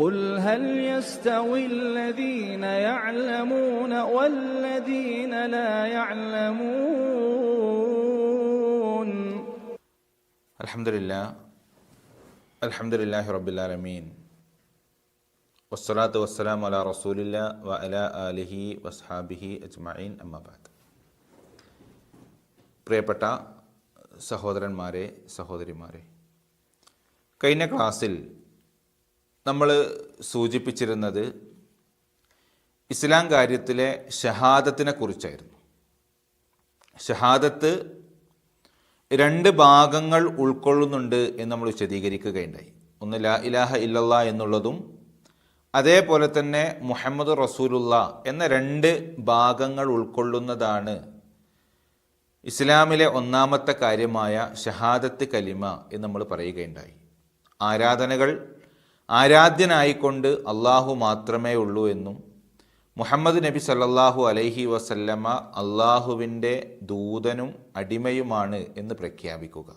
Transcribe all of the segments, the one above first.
قل هل يستوي الذين يعلمون والذين لا يعلمون അലഹമില്ല അലഹമുല്ലാഹി റബ്ബുലാലമീൻ വസ്സലാത്തു വസ്സലാം അല റസൂലില്ല വ അല അലിഹി വസ്ഹാബിഹി അജ്മഈൻ അമ്മബാദ് പ്രിയപ്പെട്ട സഹോദരന്മാരെ സഹോദരിമാരെ കഴിഞ്ഞ ക്ലാസ്സിൽ നമ്മൾ സൂചിപ്പിച്ചിരുന്നത് ഇസ്ലാം കാര്യത്തിലെ ഷഹാദത്തിനെ കുറിച്ചായിരുന്നു. ഷഹാദത്ത് രണ്ട് ഭാഗങ്ങൾ ഉൾക്കൊള്ളുന്നുണ്ട് എന്ന് നമ്മൾ വിശദീകരിക്കുകയുണ്ടായി. ഒന്ന് ലാ ഇലാഹ ഇല്ലല്ല എന്നുള്ളതും അതേപോലെ തന്നെ മുഹമ്മദ് റസൂലുള്ള എന്ന രണ്ട് ഭാഗങ്ങൾ ഉൾക്കൊള്ളുന്നതാണ് ഇസ്ലാമിലെ ഒന്നാമത്തെ കാര്യമായ ഷഹാദത്ത് കലിമ എന്ന് നമ്മൾ പറയുകയുണ്ടായി. ആരാധനകൾ ആരാധ്യനായിക്കൊണ്ട് അള്ളാഹു മാത്രമേ ഉള്ളൂ എന്നും മുഹമ്മദ് നബി സല്ലാഹു അലൈഹി വസല്ലമ അള്ളാഹുവിന്റെ ദൂതനും അടിമയുമാണ് എന്ന് പ്രഖ്യാപിക്കുക.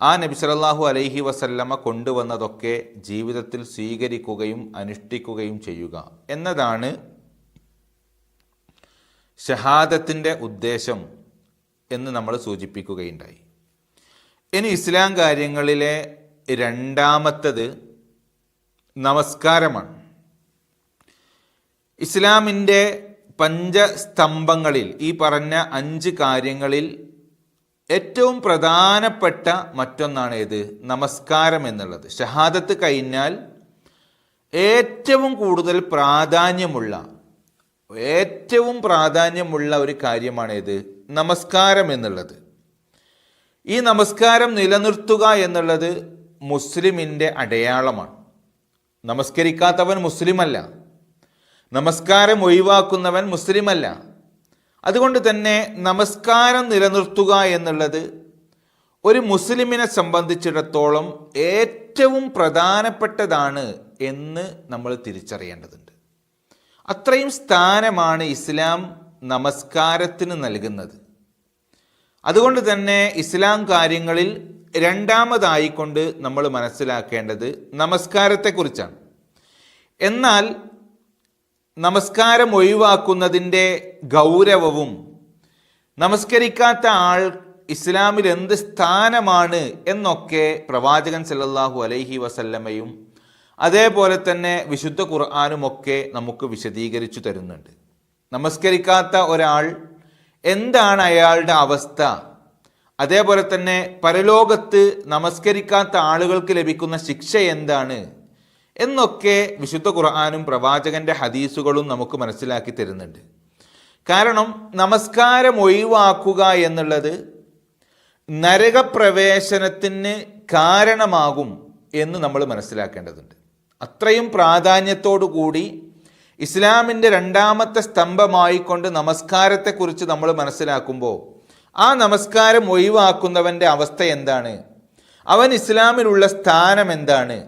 ആ നബി സല്ലല്ലാഹു അലൈഹി വസല്ലമ കൊണ്ടുവന്നതൊക്കെ ജീവിതത്തിൽ സ്വീകരിക്കുകയും അനുഷ്ഠിക്കുകയും ചെയ്യുക എന്നതാണ് ഷഹാദത്തിന്റെ ഉദ്ദേശം എന്ന് നമ്മൾ സൂചിപ്പിക്കുകയുണ്ടായി. ഇനി ഇസ്ലാം കാര്യങ്ങളിലെ രണ്ടാമത്തത് നമസ്കാരമാണ്. ഇസ്ലാമിന്റെ പഞ്ചസ്തംഭങ്ങളിൽ ഈ പറഞ്ഞ അഞ്ച് കാര്യങ്ങളിൽ ഏറ്റവും പ്രധാനപ്പെട്ട മറ്റൊന്നാണ് ഏത്? നമസ്കാരം എന്നുള്ളത്. ഷഹാദത്ത് കഴിഞ്ഞാൽ ഏറ്റവും കൂടുതൽ പ്രാധാന്യമുള്ള ഏറ്റവും പ്രാധാന്യമുള്ള ഒരു കാര്യമാണേത് നമസ്കാരം എന്നുള്ളത്. ഈ നമസ്കാരം നിലനിർത്തുക എന്നുള്ളത് മുസ്ലിമിന്റെ അടയാളമാണ്. നമസ്കരിക്കാത്തവൻ മുസ്ലിമല്ല. നമസ്കാരം ഒഴിവാക്കുന്നവൻ മുസ്ലിമല്ല. അതുകൊണ്ട് തന്നെ നമസ്കാരം നിലനിർത്തുക എന്നുള്ളത് ഒരു മുസ്ലിമിനെ സംബന്ധിച്ചിടത്തോളം ഏറ്റവും പ്രധാനപ്പെട്ടതാണ് എന്ന് നമ്മൾ തിരിച്ചറിയേണ്ടതുണ്ട്. അത്രയും സ്ഥാനമാണ് ഇസ്ലാം നമസ്കാരത്തിന് നൽകുന്നത്. അതുകൊണ്ട് തന്നെ ഇസ്ലാം കാര്യങ്ങളിൽ രണ്ടാമതായിക്കൊണ്ട് നമ്മൾ മനസ്സിലാക്കേണ്ടത് നമസ്കാരത്തെക്കുറിച്ചാണ്. എന്നാൽ നമസ്കാരം ഒഴിവാക്കുന്നതിന്റെ ഗൗരവവും നമസ്കരിക്കാത്ത ആൾ ഇസ്ലാമിൽ എന്ത് സ്ഥാനമാണ് എന്നൊക്കെ പ്രവാചകൻ സല്ലല്ലാഹു അലൈഹി വസല്ലമയും അതേപോലെ തന്നെ വിശുദ്ധ ഖുർആാനുമൊക്കെ നമുക്ക് വിശദീകരിച്ചു തരുന്നുണ്ട്. നമസ്കരിക്കാത്ത ഒരാൾ എന്താണ് അയാളുടെ അവസ്ഥ? അതേപോലെ തന്നെ പരലോകത്ത് നമസ്കരിക്കാത്ത ആളുകൾക്ക് ലഭിക്കുന്ന ശിക്ഷ എന്താണ്? എന്നൊക്കെ വിശുദ്ധ ഖുർആാനും പ്രവാചകന്റെ ഹദീസുകളും നമുക്ക് മനസ്സിലാക്കി തരുന്നുണ്ട്. കാരണം നമസ്കാരം ഒഴിവാക്കുക എന്നുള്ളത് നരകപ്രവേശനത്തിന് കാരണമാകും എന്ന് നമ്മൾ മനസ്സിലാക്കേണ്ടതുണ്ട്. അത്രയും പ്രാധാന്യത്തോടു കൂടി ഇസ്ലാമിന്റെ രണ്ടാമത്തെ സ്തംഭമായിക്കൊണ്ട് നമസ്കാരത്തെക്കുറിച്ച് നമ്മൾ മനസ്സിലാക്കുമ്പോൾ ആ നമസ്കാരം ഒഴിവാക്കുന്നവന്റെ അവസ്ഥ എന്താണ്? അവൻ ഇസ്ലാമിലുള്ള സ്ഥാനം എന്താണ്?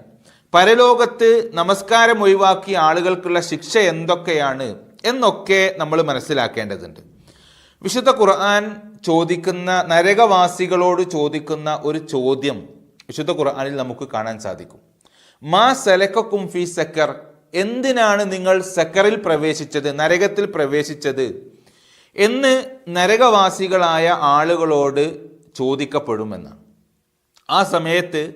പരലോകത്ത് നമസ്കാരം ഒഴിവാക്കിയ ആളുകൾക്കുള്ള ശിക്ഷ എന്തൊക്കെയാണ്? എന്നൊക്കെ നമ്മൾ മനസ്സിലാക്കേണ്ടതുണ്ട്. വിശുദ്ധ ഖുർആൻ ചോദിക്കുന്ന നരകവാസികളോട് ചോദിക്കുന്ന ഒരു ചോദ്യം വിശുദ്ധ ഖുർആനിൽ നമുക്ക് കാണാൻ സാധിക്കും. മാ സലക്കും ഫി സക്കർ എന്തിനാണ് നിങ്ങൾ സക്കറിൽ പ്രവേശിച്ചത്? നരകത്തിൽ പ്രവേശിച്ചത്? എന്ന് നരകവാസികളായ ആളുകളോട് ചോദിക്കപ്പെടുമെന്നാണ് ആ സമയത്ത്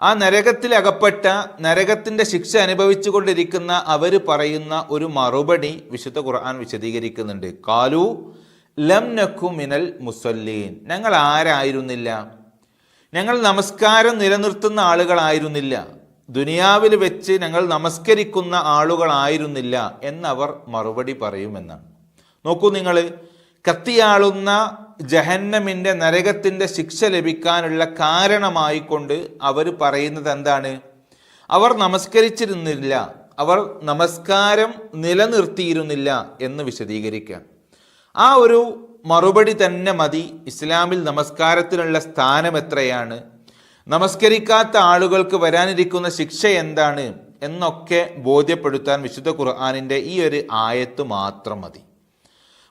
ആ നരകത്തിലകപ്പെട്ട നരകത്തിന്റെ ശിക്ഷ അനുഭവിച്ചു കൊണ്ടിരിക്കുന്ന അവർ പറയുന്ന ഒരു മറുപടി വിശുദ്ധ ഖുർആൻ വിശദീകരിക്കുന്നുണ്ട്. കാലു ലം നഖു മിനൽ മുസല്ലീൻ. ഞങ്ങൾ ആരായിരുന്നില്ല? ഞങ്ങൾ നമസ്കാരം നിലനിർത്തുന്ന ആളുകളായിരുന്നില്ല? ദുനിയാവിൽ വെച്ച് ഞങ്ങൾ നമസ്കരിക്കുന്ന ആളുകളായിരുന്നില്ല? എന്നവർ മറുപടി പറയുമെന്നാണ് നോക്കൂ നിങ്ങൾ കത്തിയാളുന്ന ജഹന്നമിന്റെ നരകത്തിന്റെ ശിക്ഷ ലഭിക്കാനുള്ള കാരണമായിക്കൊണ്ട് അവർ പറയുന്നത് എന്താണ്? അവർ നമസ്കരിച്ചിരുന്നില്ല അവർ നമസ്കാരം നിലനിർത്തിയിരുന്നില്ല എന്ന് വിശദീകരിക്കുക. ആ ഒരു മറുപടി തന്നെ മതി ഇസ്ലാമിൽ നമസ്കാരത്തിനുള്ള സ്ഥാനം എത്രയാണ്? നമസ്കരിക്കാത്ത ആളുകൾക്ക് വരാനിരിക്കുന്ന ശിക്ഷ എന്താണ്? എന്നൊക്കെ ബോധ്യപ്പെടുത്താൻ വിശുദ്ധ ഖുർആാനിന്റെ ഈ ഒരു ആയത്ത് മാത്രം മതി.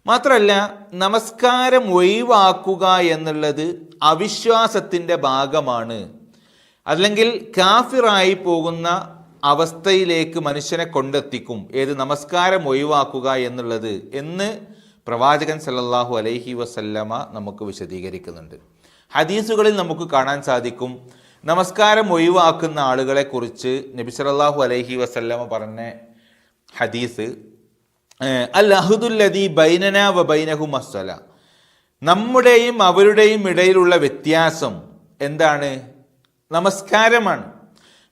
മാത്രമല്ല നമസ്കാരം ഒഴിവാക്കുക എന്നുള്ളത് അവിശ്വാസത്തിന്റെ ഭാഗമാണ്. അല്ലെങ്കിൽ കാഫിറായി പോകുന്ന അവസ്ഥയിലേക്ക് മനുഷ്യനെ കൊണ്ടെത്തിക്കും. ഏത് നമസ്കാരം ഒഴിവാക്കുക എന്നുള്ളത് എന്ന് പ്രവാചകൻ സല്ലല്ലാഹു അലൈഹി വസല്ലമ നമുക്ക് വിശദീകരിക്കുന്നുണ്ട്. ഹദീസുകളിൽ നമുക്ക് കാണാൻ സാധിക്കും നമസ്കാരം ഒഴിവാക്കുന്ന ആളുകളെ കുറിച്ച് നബി സല്ലല്ലാഹു അലൈഹി വസല്ലമ പറഞ്ഞ ഹദീസ് അൽ അഹുദുല്ലദി ബൈനന വ ബൈനഹു മസ്സല. നമ്മുടെയും അവരുടെയും ഇടയിലുള്ള വ്യത്യാസം എന്താണ്? നമസ്കാരമാണ്.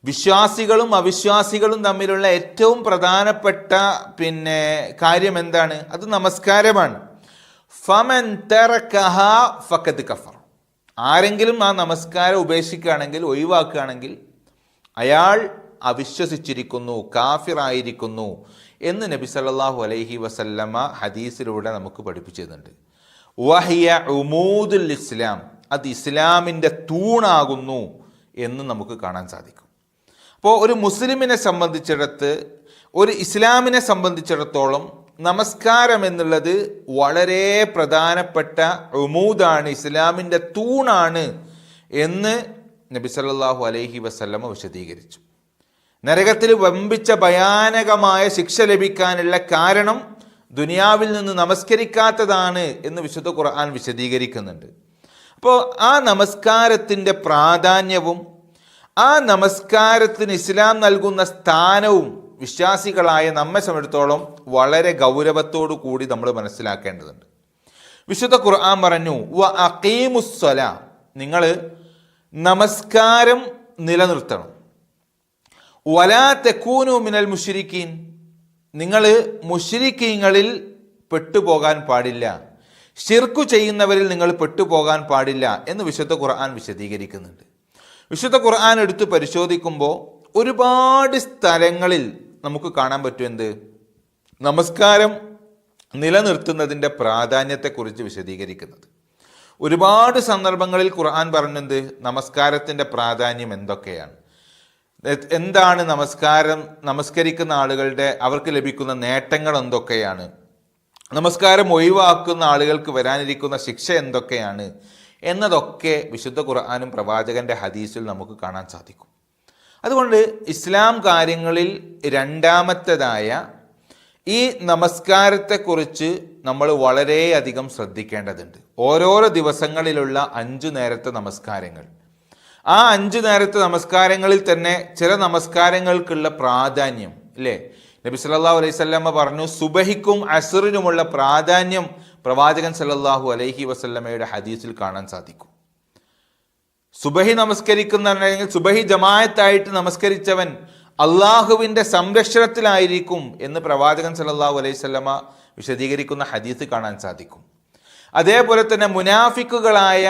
വിശ്വാസികളും അവിശ്വാസികളും തമ്മിലുള്ള ഏറ്റവും പ്രധാനപ്പെട്ട പിന്നെ കാര്യം എന്താണ്? അത് നമസ്കാരമാണ്. ഫമൻ തെറക്കഹ ഫക്കത്ത് കഫർ. ആരെങ്കിലും ആ നമസ്കാരം ഉപേക്ഷിക്കുകയാണെങ്കിൽ ഒഴിവാക്കുകയാണെങ്കിൽ അയാൾ അവിശ്വസിച്ചിരിക്കുന്നു കാഫിറായിരിക്കുന്നു. എന്ന് നബി സല്ലാഹു അലൈഹി വസല്ലമ ഹദീസിലൂടെ നമുക്ക് പഠിപ്പിച്ചിരുന്നുണ്ട്. വഹിയ ഉമൂദുൽ ഇസ്ലാം അത് ഇസ്ലാമിന്റെ തൂണാകുന്നു എന്ന് നമുക്ക് കാണാൻ സാധിക്കും. അപ്പോൾ ഒരു മുസ്ലിമിനെ സംബന്ധിച്ചിടത്ത് ഒരു ഇസ്ലാമിനെ സംബന്ധിച്ചിടത്തോളം നമസ്കാരം എന്നുള്ളത് വളരെ പ്രധാനപ്പെട്ട ഉമൂദാണ് ഇസ്ലാമിന്റെ തൂണാണ് എന്ന് നബി സല്ലല്ലാഹു അലൈഹി വസല്ലമ വിശദീകരിച്ചു. നരകത്തിൽ വമ്പിച്ച ഭയാനകമായ ശിക്ഷ ലഭിക്കാനുള്ള കാരണം ദുനിയാവിൽ നിന്ന് നമസ്കരിക്കാത്തതാണ് എന്ന് വിശുദ്ധ ഖുർആൻ വിശദീകരിക്കുന്നുണ്ട്. അപ്പോൾ ആ നമസ്കാരത്തിന്റെ പ്രാധാന്യവും ആ നമസ്കാരത്തിന് ഇസ്ലാം നൽകുന്ന സ്ഥാനവും വിശ്വാസികളായ നമ്മെ സംബന്ധിച്ചിടത്തോളം വളരെ ഗൗരവത്തോടു കൂടി നമ്മൾ മനസ്സിലാക്കേണ്ടതുണ്ട്. വിശുദ്ധ ഖുർആൻ പറഞ്ഞു വ അക്കീമുസ്വല നിങ്ങൾ നമസ്കാരം നിലനിർത്തണം. വലാ തെക്കൂനു മിനൽ മുഷിരിക്കീൻ നിങ്ങൾ മുഷിരിക്കീങ്ങളിൽ പെട്ടുപോകാൻ പാടില്ല. ഷിർക്കു ചെയ്യുന്നവരിൽ നിങ്ങൾ പെട്ടുപോകാൻ പാടില്ല എന്ന് വിശുദ്ധ ഖുർആൻ വിശദീകരിക്കുന്നുണ്ട്. വിശുദ്ധ ഖുർആൻ എടുത്ത് പരിശോധിക്കുമ്പോൾ ഒരുപാട് സ്ഥലങ്ങളിൽ നമുക്ക് കാണാൻ പറ്റും എന്ത്? നമസ്കാരം നിലനിർത്തുന്നതിന്റെ പ്രാധാന്യത്തെക്കുറിച്ച് വിശദീകരിക്കുന്നത്. ഒരുപാട് സന്ദർഭങ്ങളിൽ ഖുർആൻ പറഞ്ഞത് നമസ്കാരത്തിന്റെ പ്രാധാന്യം എന്തൊക്കെയാണ്? എന്താണ് നമസ്കാരം നമസ്കരിക്കുന്ന ആളുകളുടെ അവർക്ക് ലഭിക്കുന്ന നേട്ടങ്ങൾ എന്തൊക്കെയാണ്? നമസ്കാരം ഒഴിവാക്കുന്ന ആളുകൾക്ക് വരാനിരിക്കുന്ന ശിക്ഷ എന്തൊക്കെയാണ്? എന്നതൊക്കെ വിശുദ്ധ ഖുർആാനും പ്രവാചകന്റെ ഹദീസിൽ നമുക്ക് കാണാൻ സാധിക്കും. അതുകൊണ്ട് ഇസ്ലാം കാര്യങ്ങളിൽ രണ്ടാമത്തേതായ ഈ നമസ്കാരത്തെക്കുറിച്ച് നമ്മൾ വളരെയധികം ശ്രദ്ധിക്കേണ്ടതുണ്ട്. ഓരോരോ ദിവസങ്ങളിലുള്ള അഞ്ചു നേരത്തെ നമസ്കാരങ്ങൾ. ആ അഞ്ച് നേരത്തെ നമസ്കാരങ്ങളിൽ തന്നെ ചില നമസ്കാരങ്ങൾക്കുള്ള പ്രാധാന്യം അല്ലേ നബി സല്ലല്ലാഹു അലൈഹി വസല്ലമ പറഞ്ഞു സുബഹിക്കും അസറിനുമുള്ള പ്രാധാന്യം പ്രവാചകൻ സല്ലാഹു അലൈഹി വസല്ലമയുടെ ഹദീസിൽ കാണാൻ സാധിക്കും. സുബഹി നമസ്കരിക്കുന്ന അല്ലെങ്കിൽ സുബഹി ജമായത്തായിട്ട് നമസ്കരിച്ചവൻ അള്ളാഹുവിന്റെ സംരക്ഷണത്തിലായിരിക്കും എന്ന് പ്രവാചകൻ സല്ലാഹു അലൈഹി വസല്ലമ വിശദീകരിക്കുന്ന ഹദീസ് കാണാൻ സാധിക്കും. അതേപോലെ തന്നെ മുനാഫിക്കുകളായ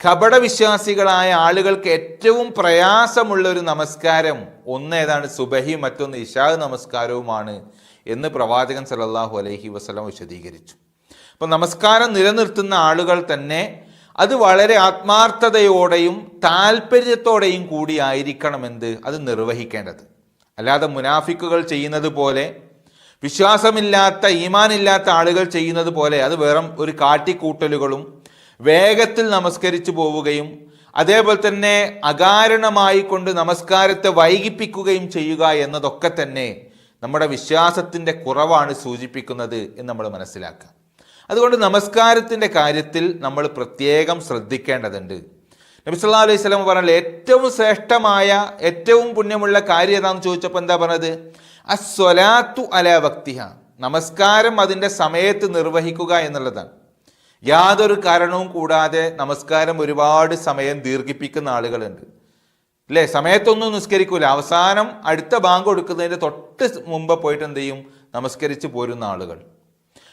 കപടവിശ്വാസികളായ ആളുകൾക്ക് ഏറ്റവും പ്രയാസമുള്ള ഒരു നമസ്കാരം ഒന്ന് ഏതാണ് സുബഹി മറ്റൊന്ന് ഇഷാ നമസ്കാരവുമാണ് എന്ന് പ്രവാചകൻ സലല്ലാഹു അലൈഹി വസല്ലം വിശദീകരിച്ചു. അപ്പം നമസ്കാരം നിലനിർത്തുന്ന ആളുകൾ തന്നെ അത് വളരെ ആത്മാർത്ഥതയോടെയും താല്പര്യത്തോടെയും കൂടി ആയിരിക്കണമെന്ത് അത് നിർവഹിക്കേണ്ടത്. അല്ലാതെ മുനാഫിക്കുകൾ ചെയ്യുന്നത് പോലെ വിശ്വാസമില്ലാത്ത ഈമാനില്ലാത്ത ആളുകൾ ചെയ്യുന്നത് പോലെ അത് വെറും ഒരു കാട്ടിക്കൂട്ടലുകളും വേഗത്തിൽ നമസ്കരിച്ചു പോവുകയും അതേപോലെ തന്നെ അകാരണമായി കൊണ്ട് നമസ്കാരത്തെ വൈകിപ്പിക്കുകയും ചെയ്യുക എന്നതൊക്കെ തന്നെ നമ്മുടെ വിശ്വാസത്തിന്റെ കുറവാണ് സൂചിപ്പിക്കുന്നത് എന്ന് നമ്മൾ മനസ്സിലാക്കുക. അതുകൊണ്ട് നമസ്കാരത്തിന്റെ കാര്യത്തിൽ നമ്മൾ പ്രത്യേകം ശ്രദ്ധിക്കേണ്ടതുണ്ട്. നബി സല്ലല്ലാഹു അലൈഹി സ്വലം പറഞ്ഞാൽ ഏറ്റവും ശ്രേഷ്ഠമായ ഏറ്റവും പുണ്യമുള്ള കാര്യം ഏതാണെന്ന് ചോദിച്ചപ്പോൾ എന്താ പറഞ്ഞത്? അസ്വലാത്തു അല ഭക്തിഹ നമസ്കാരം അതിന്റെ സമയത്ത് നിർവഹിക്കുക എന്നുള്ളതാണ്. യാതൊരു കാരണവും കൂടാതെ നമസ്കാരം ഒരുപാട് സമയം ദീർഘിപ്പിക്കുന്ന ആളുകളുണ്ട്. അല്ലേ സമയത്തൊന്നും നിസ്കരിക്കൂല. അവസാനം അടുത്ത ബാങ്ക് കൊടുക്കുന്നതിന്റെ തൊട്ട് മുമ്പ് പോയിട്ട് എന്ത് ചെയ്യും? നമസ്കരിച്ച് പോരുന്ന ആളുകൾ.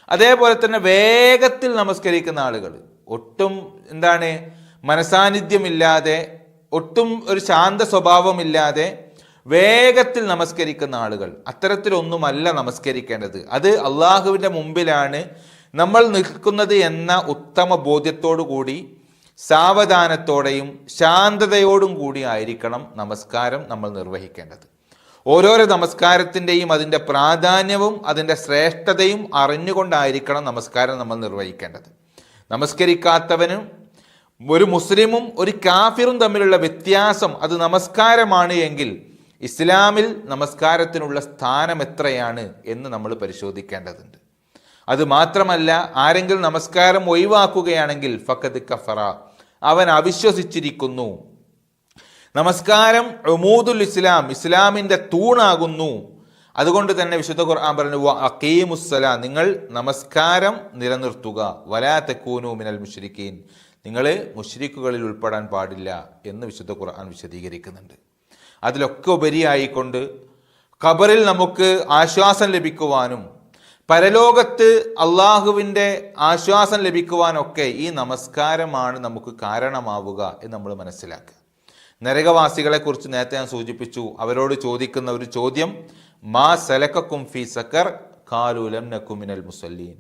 അതേപോലെ തന്നെ വേഗത്തിൽ നമസ്കരിക്കുന്ന ആളുകൾ. ഒട്ടും എന്താണ്? മനസാന്നിധ്യമില്ലാതെ ഒട്ടും ഒരു ശാന്ത സ്വഭാവമില്ലാതെ വേഗത്തിൽ നമസ്കരിക്കുന്ന ആളുകൾ. അത്തരത്തിലൊന്നുമല്ല നമസ്കരിക്കേണ്ടത്. അത് അള്ളാഹുവിന്റെ മുമ്പിലാണ് നമ്മൾ നിൽക്കുന്നത് എന്ന ഉത്തമ ബോധ്യത്തോടു കൂടി സാവധാനത്തോടെയും ശാന്തതയോടും കൂടി ആയിരിക്കണം നമസ്കാരം നമ്മൾ നിർവഹിക്കേണ്ടത്. ഓരോരോ നമസ്കാരത്തിന്റെയും അതിന്റെ പ്രാധാന്യവും അതിന്റെ ശ്രേഷ്ഠതയും അറിഞ്ഞുകൊണ്ടായിരിക്കണം നമസ്കാരം നമ്മൾ നിർവഹിക്കേണ്ടത്. നമസ്കരിക്കാത്തവനും ഒരു മുസ്ലിമും ഒരു കാഫിറും തമ്മിലുള്ള വ്യത്യാസം അത് നമസ്കാരമാണ് എങ്കിൽ ഇസ്ലാമിൽ നമസ്കാരത്തിനുള്ള സ്ഥാനം എത്രയാണ് എന്ന് നമ്മൾ പരിശോധിക്കേണ്ടതുണ്ട്. അത് മാത്രമല്ല ആരെങ്കിലും നമസ്കാരം ഒഴിവാക്കുകയാണെങ്കിൽ ഫക്കത് കഫറ. അവൻ അവിശ്വസിച്ചിരിക്കുന്നു. നമസ്കാരം ഉമൂദുൽ ഇസ്ലാം ഇസ്ലാമിന്റെ തൂണാകുന്നു. അതുകൊണ്ട് തന്നെ വിശുദ്ധ ഖുർആൻ പറഞ്ഞു അക്കീമുസ്സല നിങ്ങൾ നമസ്കാരം നിലനിർത്തുക. വലാ തെക്കൂനു മിനൽ മുഷരിക്കീൻ നിങ്ങൾ മുഷരിക്കുകളിൽ ഉൾപ്പെടാൻ പാടില്ല എന്ന് വിശുദ്ധ ഖുർആൻ വിശദീകരിക്കുന്നുണ്ട്. അതിലൊക്കെ ഉപരിയായിക്കൊണ്ട് ഖബറിൽ നമുക്ക് ആശ്വാസം ലഭിക്കുവാനും പരലോകത്ത് അള്ളാഹുവിന്റെ ആശ്വാസം ലഭിക്കുവാനൊക്കെ ഈ നമസ്കാരമാണ് നമുക്ക് കാരണമാവുക എന്ന് നമ്മൾ മനസ്സിലാക്കുക. നരകവാസികളെ കുറിച്ച് നേരത്തെ ഞാൻ സൂചിപ്പിച്ചു. അവരോട് ചോദിക്കുന്ന ഒരു ചോദ്യം മാ സലക്കും ഫി സക്കർ? കാലുലം നക്കുമിനൽ മുസല്ലീൻ.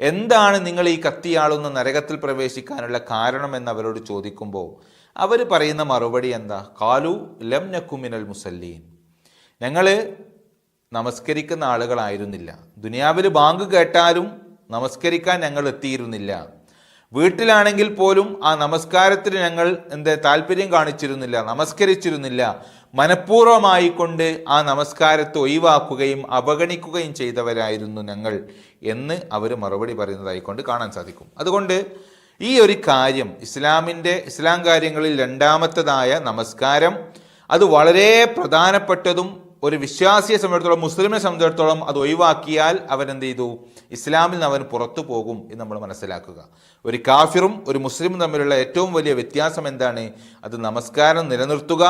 എന്താണ് നിങ്ങൾ ഈ കത്തിയാളുന്ന നരകത്തിൽ പ്രവേശിക്കാനുള്ള കാരണം എന്ന് അവരോട് ചോദിക്കുമ്പോൾ അവർ പറയുന്ന മറുപടി എന്താ? കാലു ലം നക്കുമിനൽ മുസല്ലീൻ. ഞങ്ങൾ നമസ്കരിക്കുന്ന ആളുകളായിരുന്നില്ല. ദുനിയാവിൽ ബാങ്ക് കേട്ടാലും നമസ്കരിക്കാൻ ഞങ്ങൾ എത്തിയിരുന്നില്ല. വീട്ടിലാണെങ്കിൽ പോലും ആ നമസ്കാരത്തിന് ഞങ്ങൾ എന്താ താല്പര്യം കാണിച്ചിരുന്നില്ല നമസ്കരിച്ചിരുന്നില്ല. മനഃപൂർവമായി കൊണ്ട് ആ നമസ്കാരത്തെ ഒഴിവാക്കുകയും അവഗണിക്കുകയും ചെയ്തവരായിരുന്നു ഞങ്ങൾ എന്ന് അവർ മറുപടി പറയുന്നതായിക്കൊണ്ട് കാണാൻ സാധിക്കും. അതുകൊണ്ട് ഈ ഒരു കാര്യം ഇസ്ലാമിന്റെ ഇസ്ലാം കാര്യങ്ങളിൽ രണ്ടാമത്തതായ നമസ്കാരം അത് വളരെ പ്രധാനപ്പെട്ടതും ഒരു വിശ്വാസിയെ സംബന്ധിച്ചിടത്തോളം മുസ്ലിമിനെ സംബന്ധിച്ചിടത്തോളം അത് ഒഴിവാക്കിയാൽ അവൻ എന്ത് ചെയ്തു ഇസ്ലാമിൽ നിന്ന് അവൻ പുറത്തു പോകും എന്ന് നമ്മൾ മനസ്സിലാക്കുക. ഒരു കാഫിറും ഒരു മുസ്ലിമും തമ്മിലുള്ള ഏറ്റവും വലിയ വ്യത്യാസം എന്താണ്? അത് നമസ്കാരം നിലനിർത്തുക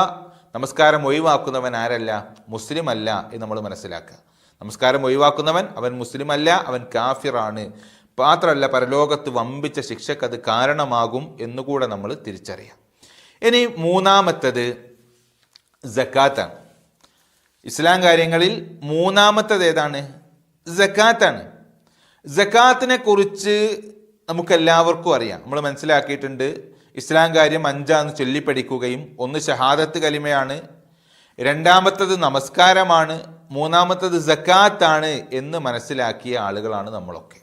നമസ്കാരം ഒഴിവാക്കുന്നവൻ ആരല്ല? മുസ്ലിം അല്ല എന്ന് നമ്മൾ മനസ്സിലാക്കുക. നമസ്കാരം ഒഴിവാക്കുന്നവൻ അവൻ മുസ്ലിം അല്ല അവൻ കാഫിറാണ്. മാത്രമല്ല പരലോകത്ത് വമ്പിച്ച ശിക്ഷക്ക് അത് കാരണമാകും എന്നുകൂടെ നമ്മൾ തിരിച്ചറിയാം. ഇനി മൂന്നാമത്തത് ജക്കാത്താണ് ഇസ്ലാം കാര്യങ്ങളിൽ മൂന്നാമത്തത് ഏതാണ്? ജക്കാത്താണ് ജക്കാത്തിനെ കുറിച്ച് നമുക്കെല്ലാവർക്കും അറിയാം. നമ്മൾ മനസ്സിലാക്കിയിട്ടുണ്ട് ഇസ്ലാം കാര്യം അഞ്ചാന്ന് ചൊല്ലിപ്പഠിക്കുകയും ഒന്ന് ഷഹാദത്ത് കലിമയാണ് രണ്ടാമത്തത് നമസ്കാരമാണ് മൂന്നാമത്തത് ജക്കാത്താണ് എന്ന് മനസ്സിലാക്കിയ ആളുകളാണ് നമ്മളൊക്കെ.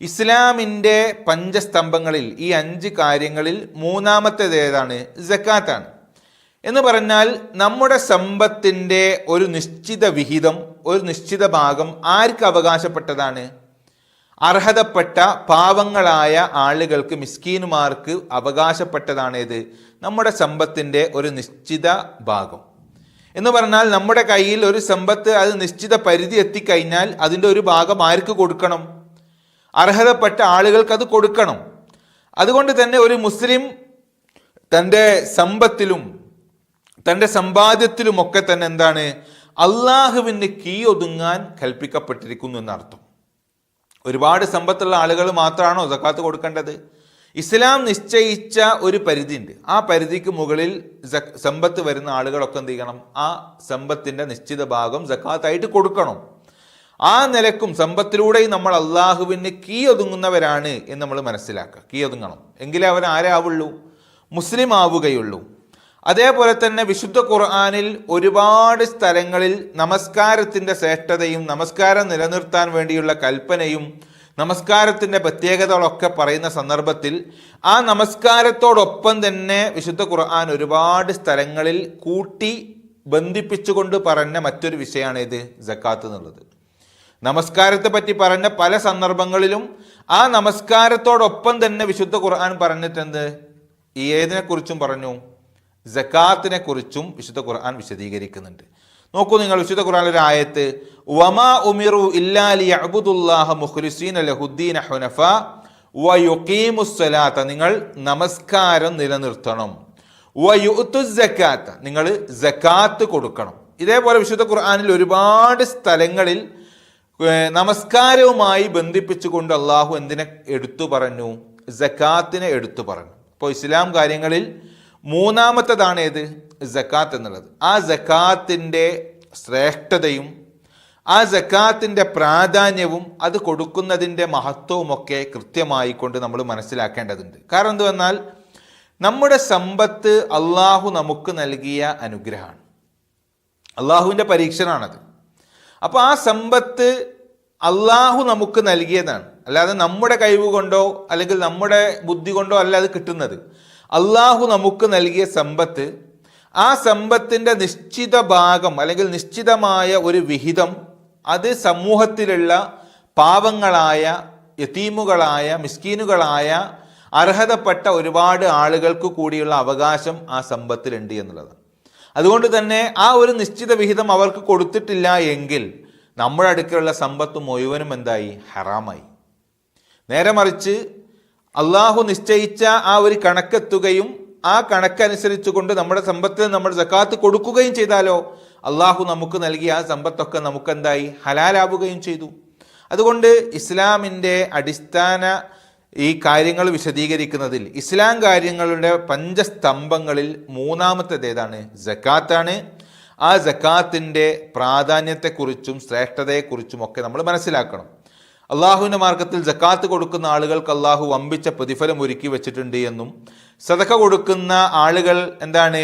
ഇസ്ലാമിന്റെ പഞ്ചസ്തംഭങ്ങളിൽ ഈ അഞ്ച് കാര്യങ്ങളിൽ മൂന്നാമത്തേത് ഏതാണ്? ജക്കാത്താണ് എന്ന് പറഞ്ഞാൽ നമ്മുടെ സമ്പത്തിന്റെ ഒരു നിശ്ചിത വിഹിതം ഒരു നിശ്ചിത ഭാഗം ആർക്ക് അവകാശപ്പെട്ടതാണ്? അർഹതപ്പെട്ട പാവങ്ങളായ ആളുകൾക്ക് മിസ്കീനുമാർക്ക് അവകാശപ്പെട്ടതാണേത് നമ്മുടെ സമ്പത്തിന്റെ ഒരു നിശ്ചിത ഭാഗം. എന്ന് പറഞ്ഞാൽ നമ്മുടെ കയ്യിൽ ഒരു സമ്പത്ത് അത് നിശ്ചിത പരിധി എത്തിക്കഴിഞ്ഞാൽ അതിന്റെ ഒരു ഭാഗം ആർക്ക് കൊടുക്കണം? അർഹതപ്പെട്ട ആളുകൾക്ക് അത് കൊടുക്കണം. അതുകൊണ്ട് തന്നെ ഒരു മുസ്ലിം തന്റെ സമ്പത്തിലും തന്റെ സമ്പാദ്യത്തിലുമൊക്കെ തന്നെ എന്താണ്? അള്ളാഹുവിന് കീയൊതുങ്ങാൻ കൽപ്പിക്കപ്പെട്ടിരിക്കുന്നു എന്നർത്ഥം. ഒരുപാട് സമ്പത്തുള്ള ആളുകൾ മാത്രമാണോ സക്കാത്ത് കൊടുക്കേണ്ടത്? ഇസ്ലാം നിശ്ചയിച്ച ഒരു പരിധിയുണ്ട്. ആ പരിധിക്ക് മുകളിൽ സമ്പത്ത് വരുന്ന ആളുകളൊക്കെ എന്ത് ചെയ്യണം? ആ സമ്പത്തിന്റെ നിശ്ചിത ഭാഗം സക്കാത്തായിട്ട് കൊടുക്കണം. ആ നിലക്കും സമ്പത്തിലൂടെയും നമ്മൾ അള്ളാഹുവിന് കീ ഒതുങ്ങുന്നവരാണ് എന്ന് നമ്മൾ മനസ്സിലാക്കുക. കീ ഒതുങ്ങണം. എങ്കിലേ അവൻ ആരാവുള്ളൂ മുസ്ലിം ആവുകയുള്ളൂ അതേപോലെ തന്നെ വിശുദ്ധ ഖുർആാനിൽ ഒരുപാട് സ്ഥലങ്ങളിൽ നമസ്കാരത്തിന്റെ ശ്രേഷ്ഠതയും നമസ്കാരം നിലനിർത്താൻ വേണ്ടിയുള്ള കൽപ്പനയും നമസ്കാരത്തിന്റെ പ്രത്യേകതകളൊക്കെ പറയുന്ന സന്ദർഭത്തിൽ ആ നമസ്കാരത്തോടൊപ്പം തന്നെ വിശുദ്ധ ഖുർആൻ ഒരുപാട് സ്ഥലങ്ങളിൽ കൂട്ടി ബന്ധിപ്പിച്ചുകൊണ്ട് പറഞ്ഞ മറ്റൊരു വിഷയമാണ് ഇത് ജക്കാത്ത് എന്നുള്ളത്. നമസ്കാരത്തെ പറ്റി പറഞ്ഞ പല സന്ദർഭങ്ങളിലും ആ നമസ്കാരത്തോടൊപ്പം തന്നെ വിശുദ്ധ ഖുർആൻ പറഞ്ഞിട്ടുണ്ട് ഈ ഏതിനെ പറഞ്ഞു? ജക്കാത്തിനെ കുറിച്ചും വിശുദ്ധ ഖുർആൻ വിശദീകരിക്കുന്നുണ്ട്. നോക്കൂ നിങ്ങൾ വിശുദ്ധ ഖുർആനിലെ ആയത്ത് വമാ ഉമിറു ഇല്ലാലി അബുദുല്ലാഹ മുഖ്ലിസീന ലഹുദ്ദീന ഹുനഫ വയുക്കീമുസ്സലാത്ത നിങ്ങൾ നമസ്കാരം നിലനിർത്തണം. വയുത്തു ജക്കാത്ത നിങ്ങൾ ജക്കാത്ത് കൊടുക്കണം. ഇതേപോലെ വിശുദ്ധ ഖുർആാനിൽ ഒരുപാട് സ്ഥലങ്ങളിൽ നമസ്കാരവുമായി ബന്ധിപ്പിച്ചുകൊണ്ട് അള്ളാഹു എന്തിനെ എടുത്തു പറഞ്ഞു? ജക്കാത്തിനെ എടുത്തു പറഞ്ഞു. ഇപ്പോൾ ഇസ്ലാം കാര്യങ്ങളിൽ മൂന്നാമത്തതാണ് ഏത് ജക്കാത്ത് എന്നുള്ളത്. ആ ജക്കാത്തിന്റെ ശ്രേഷ്ഠതയും ആ ജക്കാത്തിന്റെ പ്രാധാന്യവും അത് കൊടുക്കുന്നതിന്റെ മഹത്വവുമൊക്കെ കൃത്യമായി കൊണ്ട് നമ്മൾ മനസ്സിലാക്കേണ്ടതുണ്ട്. കാരണം എന്ത് വന്നാൽ നമ്മുടെ സമ്പത്ത് അള്ളാഹു നമുക്ക് നൽകിയ അനുഗ്രഹമാണ്. അള്ളാഹുവിന്റെ പരീക്ഷണമാണത് അപ്പോൾ ആ സമ്പത്ത് അള്ളാഹു നമുക്ക് നൽകിയതാണ്. അല്ലാതെ നമ്മുടെ കഴിവ് കൊണ്ടോ അല്ലെങ്കിൽ നമ്മുടെ ബുദ്ധി കൊണ്ടോ അല്ല അത് കിട്ടുന്നത്. അള്ളാഹു നമുക്ക് നൽകിയ സമ്പത്ത് ആ സമ്പത്തിന്റെ നിശ്ചിത ഭാഗം അല്ലെങ്കിൽ നിശ്ചിതമായ ഒരു വിഹിതം അത് സമൂഹത്തിലുള്ള പാവങ്ങളായ യത്തീമുകളായ മിസ്കീനുകളായ അർഹതപ്പെട്ട ഒരുപാട് ആളുകൾക്ക് കൂടിയുള്ള അവകാശം ആ സമ്പത്തിലുണ്ട് എന്നുള്ളതാണ് അതുകൊണ്ട് തന്നെ ആ ഒരു നിശ്ചിത വിഹിതം അവർക്ക് കൊടുത്തിട്ടില്ല എങ്കിൽ നമ്മുടെ അടുക്കലുള്ള സമ്പത്ത് മുഴുവനും എന്തായി? ഹറാമായി. നേരെ മറിച്ച് അള്ളാഹു നിശ്ചയിച്ച ആ ഒരു കണക്കെത്തുകയും ആ കണക്കനുസരിച്ച് കൊണ്ട് നമ്മുടെ സമ്പത്തിൽ നമ്മൾ ജക്കാത്ത് കൊടുക്കുകയും ചെയ്താലോ അള്ളാഹു നമുക്ക് നൽകിയ ആ സമ്പത്തൊക്കെ നമുക്ക് എന്തായി ഹലാലാവുകയും ചെയ്തു. അതുകൊണ്ട് ഇസ്ലാമിന്റെ അടിസ്ഥാന ഈ കാര്യങ്ങൾ വിശദീകരിക്കുന്നതിൽ ഇസ്ലാം കാര്യങ്ങളുടെ പഞ്ചസ്തംഭങ്ങളിൽ മൂന്നാമത്തേത് ഏതാണ് ജക്കാത്താണ് ആ ജക്കാത്തിന്റെ പ്രാധാന്യത്തെക്കുറിച്ചും ശ്രേഷ്ഠതയെക്കുറിച്ചും ഒക്കെ നമ്മൾ മനസ്സിലാക്കണം. അള്ളാഹുവിന്റെ മാർഗത്തിൽ ജക്കാത്ത് കൊടുക്കുന്ന ആളുകൾക്ക് അള്ളാഹു വമ്പിച്ച പ്രതിഫലം ഒരുക്കി വെച്ചിട്ടുണ്ട് എന്നും സദക്ക കൊടുക്കുന്ന ആളുകൾ എന്താണ്?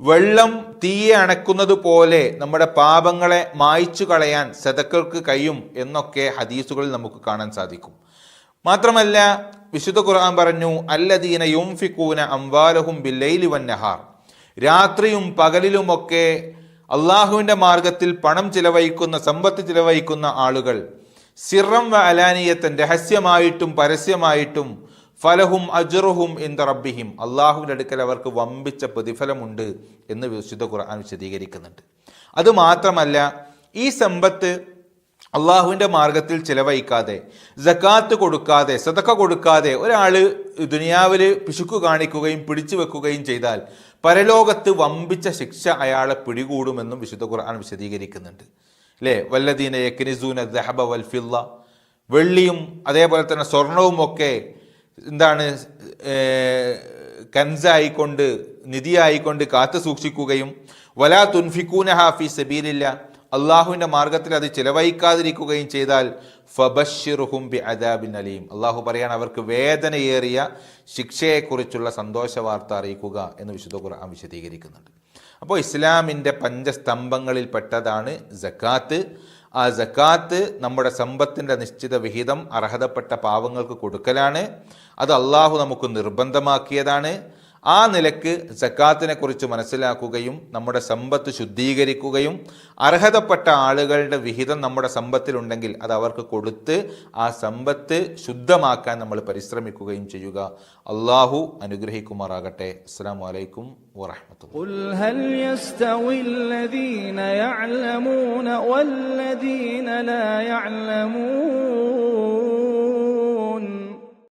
വെള്ളം തീയെ അണക്കുന്നത് പോലെ നമ്മുടെ പാപങ്ങളെ മായ്ച്ചു കളയാൻ സദക്കർക്ക് കഴിയും എന്നൊക്കെ ഹദീസുകളിൽ നമുക്ക് കാണാൻ സാധിക്കും. മാത്രമല്ല വിശുദ്ധ ഖുർആൻ പറഞ്ഞു അല്ലദീന യുംഫിക്കൂന അംവാലഹും ബില്ലൈലി വന്നഹാർ. രാത്രിയും പകലിലുമൊക്കെ അള്ളാഹുവിന്റെ മാർഗത്തിൽ പണം ചിലവഴിക്കുന്ന സമ്പത്ത് ചിലവഴിക്കുന്ന ആളുകൾ സിറം വ അലാനിയത്തൻ രഹസ്യമായിട്ടും പരസ്യമായിട്ടും ഫലഹും അജറുഹും ഇന്ദ റബ്ബിഹിം. അള്ളാഹുവിന്റെ അടുക്കൽ അവർക്ക് വമ്പിച്ച പ്രതിഫലമുണ്ട് എന്ന് വിശുദ്ധ ഖുർആൻ വിശദീകരിക്കുന്നുണ്ട്. അതുമാത്രമല്ല ഈ സമ്പത്ത് അള്ളാഹുവിന്റെ മാർഗത്തിൽ ചിലവഴിക്കാതെ ജക്കാത്ത് കൊടുക്കാതെ സതക്ക കൊടുക്കാതെ ഒരാൾ ദുനിയാവിൽ പിശുക്ക് കാണിക്കുകയും പിടിച്ചു വെക്കുകയും ചെയ്താൽ പരലോകത്ത് വമ്പിച്ച ശിക്ഷ അയാളെ പിടികൂടുമെന്നും വിശുദ്ധ ഖുർആൻ വിശദീകരിക്കുന്നുണ്ട്. അല്ലേ വല്ലദീന യക്നിസൂന ദഹബ വൽ ഫില്ല. വെള്ളിയും അതേപോലെ തന്നെ സ്വർണവും ഒക്കെ എന്താണ് കൻസായിക്കൊണ്ട് നിധിയായിക്കൊണ്ട് കാത്തു സൂക്ഷിക്കുകയും വലാ തുൻഫിക്കൂന ഹാഫി സബീലില്ല. അള്ളാഹുവിന്റെ മാർഗത്തിൽ അത് ചിലവഴിക്കാതിരിക്കുകയും ചെയ്താൽ ഫബഷിറുഹും ബി അദാബിൻ അലീം. അള്ളാഹു പറയാൻ അവർക്ക് വേദനയേറിയ ശിക്ഷയെക്കുറിച്ചുള്ള സന്തോഷ വാർത്ത അറിയിക്കുക എന്ന് വിശുദ്ധ ഖുർആൻ വിശദീകരിക്കുന്നുണ്ട്. അപ്പോൾ ഇസ്ലാമിന്റെ പഞ്ചസ്തംഭങ്ങളിൽ പെട്ടതാണ് ജക്കാത്ത് ആ ജക്കാത്ത് നമ്മുടെ സമ്പത്തിന്റെ നിശ്ചിത വിഹിതം അർഹതപ്പെട്ട പാവങ്ങൾക്ക് കൊടുക്കലാണ്. അത് അള്ളാഹു നമുക്ക് നിർബന്ധമാക്കിയതാണ്. ആ നിലയ്ക്ക് ജക്കാത്തിനെ കുറിച്ച് മനസ്സിലാക്കുകയും നമ്മുടെ സമ്പത്ത് ശുദ്ധീകരിക്കുകയും അർഹതപ്പെട്ട ആളുകളുടെ വിഹിതം നമ്മുടെ സമ്പത്തിലുണ്ടെങ്കിൽ അത് അവർക്ക് കൊടുത്ത് ആ സമ്പത്ത് ശുദ്ധമാക്കാൻ നമ്മൾ പരിശ്രമിക്കുകയും ചെയ്യുക. അള്ളാഹു അനുഗ്രഹിക്കുമാറാകട്ടെ. അസ്സാം വലൈക്കും വറഹമത്തുള്ള